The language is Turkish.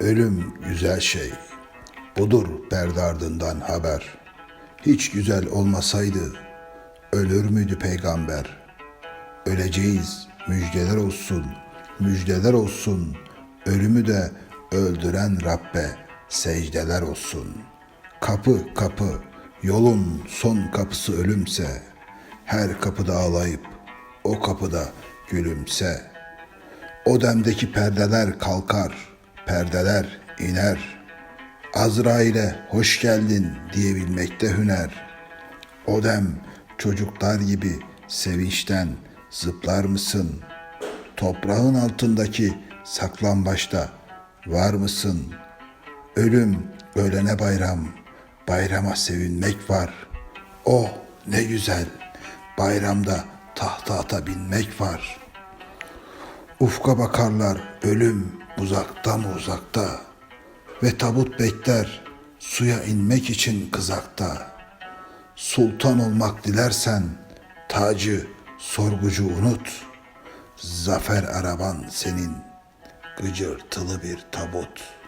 Ölüm güzel şey. Budur perde ardından haber. Hiç güzel olmasaydı ölür müydü peygamber? Öleceğiz, müjdeler olsun, müjdeler olsun. Ölümü de öldüren Rabbe secdeler olsun. Kapı kapı, yolun son kapısı ölümse, her kapıda ağlayıp o kapıda gülümse. O demdeki perdeler kalkar, perdeler iner. Azrail'e hoş geldin diyebilmekte hüner. O dem çocuklar gibi sevinçten zıplar mısın? Toprağın altındaki saklambaçta var mısın? Ölüm ölene bayram, bayrama sevinmek var. Oh ne güzel, bayramda tahta ata binmek var.'' Ufka bakarlar ölüm uzakta mı uzakta ve tabut bekler suya inmek için kızakta. Sultan olmak dilersen tacı sorgucu unut. Zafer araban senin gıcırtılı bir tabut.''